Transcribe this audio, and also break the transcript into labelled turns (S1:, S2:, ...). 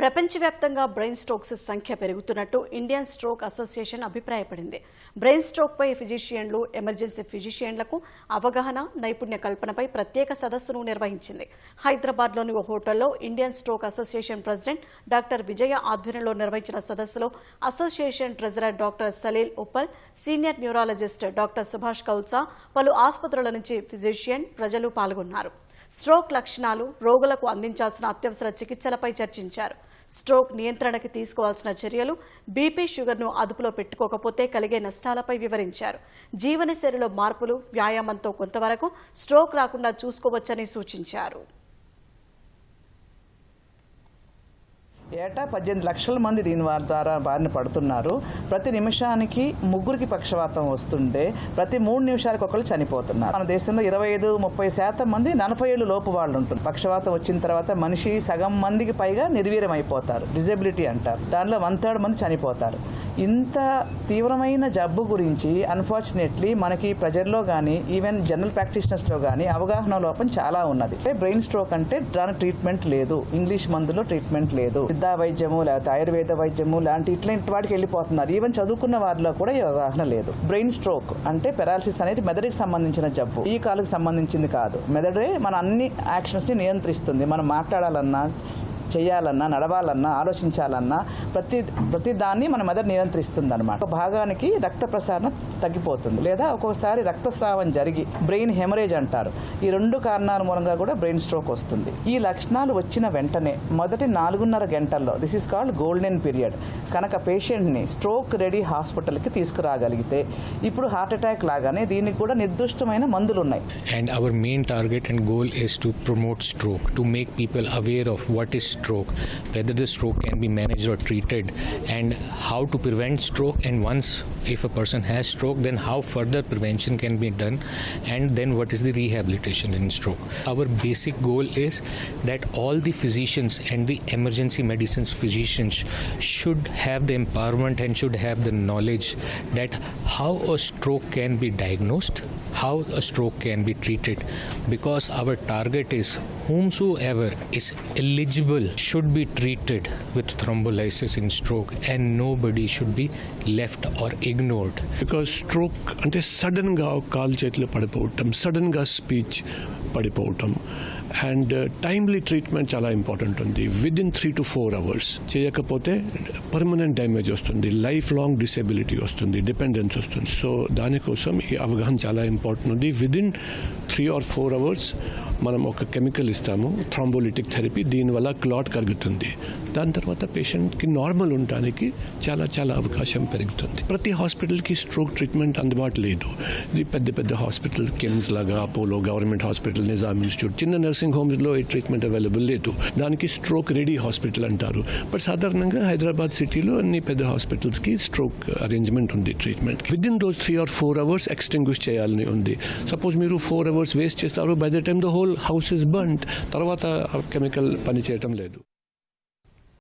S1: ప్రపంచవ్యాప్తంగా brain strokes సంఖ్య పెరుగుతున్నట్టు ఇండియన్ స్ట్రోక్ అసోసియేషన్ అభిప్రాయపడింది. బ్రెయిన్ స్ట్రోక్పై ఫిజిషియన్లు ఎమర్జెన్సీ ఫిజిషియన్లకు అవగాహన నైపుణ్య కల్పనపై ప్రత్యేక సదస్సును నిర్వహించింది. హైదరాబాద్లోని ఓ హోటల్లో Indian stroke association president doctor Vijaya ఆధ్వర్యంలో నిర్వహించిన సదస్సులో association treasurer doctor Saleel Uppal senior neurologist doctor Subhash Kaulsa పలు ఆసుపత్రుల నుంచి ఫిజిషియన్ ప్రజలు పాల్గొన్నారు. స్ట్రోక్ లక్షణాలు రోగులకు అందించాల్సిన అత్యవసర చికిత్సలపై చర్చించారు. స్ట్రోక్ నియంత్రణకి తీసుకోవాల్సిన చర్యలు బీపీ షుగర్ను అదుపులో పెట్టుకోకపోతే కలిగే నష్టాలపై వివరించారు. జీవనశైలిలో మార్పులు వ్యాయామంతో కొంతవరకు స్ట్రోక్ రాకుండా చూసుకోవచ్చని సూచించారు.
S2: ఏటా పద్దెనిమిది లక్షల మంది దీని వారి ద్వారా బారిన పడుతున్నారు. ప్రతి నిమిషానికి ముగ్గురికి పక్షవాతం వస్తుంటే ప్రతి మూడు నిమిషాలకు ఒకళ్ళు చనిపోతున్నారు. మన దేశంలో ఇరవై ఐదు ముప్పై శాతం మంది నలభై ఏళ్ళు లోపు వాళ్ళు ఉంటుంది పక్షవాతం వచ్చిన తర్వాత మనిషి సగం మందికి పైగా నిర్వీర్యం అయిపోతారు డిజబిలిటీ అంటారు. దానిలో వన్ థర్డ్ మంది చనిపోతారు. ఇంత తీవ్రమైన జబ్బు గురించి అన్ఫార్చునేట్లీ మనకి ప్రజల్లో కానీ ఈవెన్ జనరల్ ప్రాక్టీషనర్స్లో కానీ అవగాహన లోపం చాలా ఉన్నది. అంటే బ్రెయిన్ స్ట్రోక్ అంటే దాని ట్రీట్మెంట్ లేదు. ఇంగ్లీష్ మందులో ట్రీట్మెంట్ లేదు. సిద్ధా వైద్యము లేకపోతే ఆయుర్వేద వైద్యము లాంటి ఇట్లాంటి వాటికి వెళ్ళిపోతున్నారు. ఈవెన్ చదువుకున్న వారిలో కూడా ఈ అవగాహన లేదు. బ్రెయిన్ స్ట్రోక్ అంటే పెరాలసిస్ అనేది మెదడుకి సంబంధించిన జబ్బు. ఈ కాలుకు సంబంధించింది కాదు. మెదడే మన అన్ని యాక్షన్స్ని నియంత్రిస్తుంది. మనం మాట్లాడాలన్నా చేయాలన్నా నడవాలన్నా ఆలోచించాలన్నా ప్రతి ప్రతి దాన్ని మన మెదడు నియంత్రిస్తుంది అనమాట భాగానికి రక్త ప్రసారణ తగ్గిపోతుంది. లేదా ఒక్కోసారి రక్తస్రావం జరిగి బ్రెయిన్ హెమరేజ్ అంటారు. ఈ రెండు కారణాల మూలంగా కూడా బ్రెయిన్ స్ట్రోక్ వస్తుంది. ఈ లక్షణాలు వచ్చిన వెంటనే మొదటి నాలుగున్నర గంటల్లో this is called golden period కనుక పేషెంట్ని స్ట్రోక్ రెడీ హాస్పిటల్కి తీసుకురాగలిగితే ఇప్పుడు హార్ట్ అటాక్ లాగానే దీనికి కూడా నిర్దిష్టమైన మందులు ఉన్నాయి
S3: and our main target and goal is to promote stroke to make people aware of what is stroke whether the stroke can be managed or treated and how to prevent stroke. And once if a person has stroke then how further prevention can be done and then what is the rehabilitation in stroke. Our basic goal is that all the physicians and the emergency medicines physicians should have the empowerment and should have the knowledge that how a stroke can be diagnosed how a stroke can be treated because our target is whomsoever is eligible should be treated with thrombolysis in stroke and nobody should be left or ignored
S4: because stroke అంటే సడన్గా కాలు చేతిలో పడిపోవటం సడన్గా speech పడిపోవటం and timely treatment చాలా important ఉంది. Within three to four hours చేయకపోతే పర్మనెంట్ డ్యామేజ్ వస్తుంది. లైఫ్ లాంగ్ డిసేబిలిటీ వస్తుంది. డిపెండెన్స్ వస్తుంది. సో దానికోసం ఈ అవగాహన చాలా ఇంపార్టెంట్ ఉంది. Within three or four hours మనం ఒక కెమికల్ ఇస్తాము. థ్రాంబోలిటిక్ థెరపీ దీనివల్ల క్లాట్ కరుగుతుంది. దాని తర్వాత పేషెంట్కి నార్మల్ ఉండడానికి చాలా చాలా అవకాశం పెరుగుతుంది. ప్రతి హాస్పిటల్కి స్ట్రోక్ ట్రీట్మెంట్ అందుబాటు లేదు. ఇది పెద్ద పెద్ద హాస్పిటల్ కిమ్స్ లాగా Apollo government hospital Nizam institute చిన్న నర్సింగ్ హోమ్స్లో ఈ ట్రీట్మెంట్ అవైలబుల్ లేదు. దానికి స్ట్రోక్ రెడీ హాస్పిటల్ అంటారు. బట్ సాధారణంగా హైదరాబాద్ సిటీలో అన్ని పెద్ద హాస్పిటల్స్కి స్ట్రోక్ అరేంజ్మెంట్ ఉంది treatment. Within those three or four hours extinguish చేయాలని ఉంది. సపోజ్ మీరు ఫోర్ అవర్స్ వేస్ట్ చేస్తారు by the time the whole house is burnt తర్వాత కెమికల్ పనిచేయటం లేదు.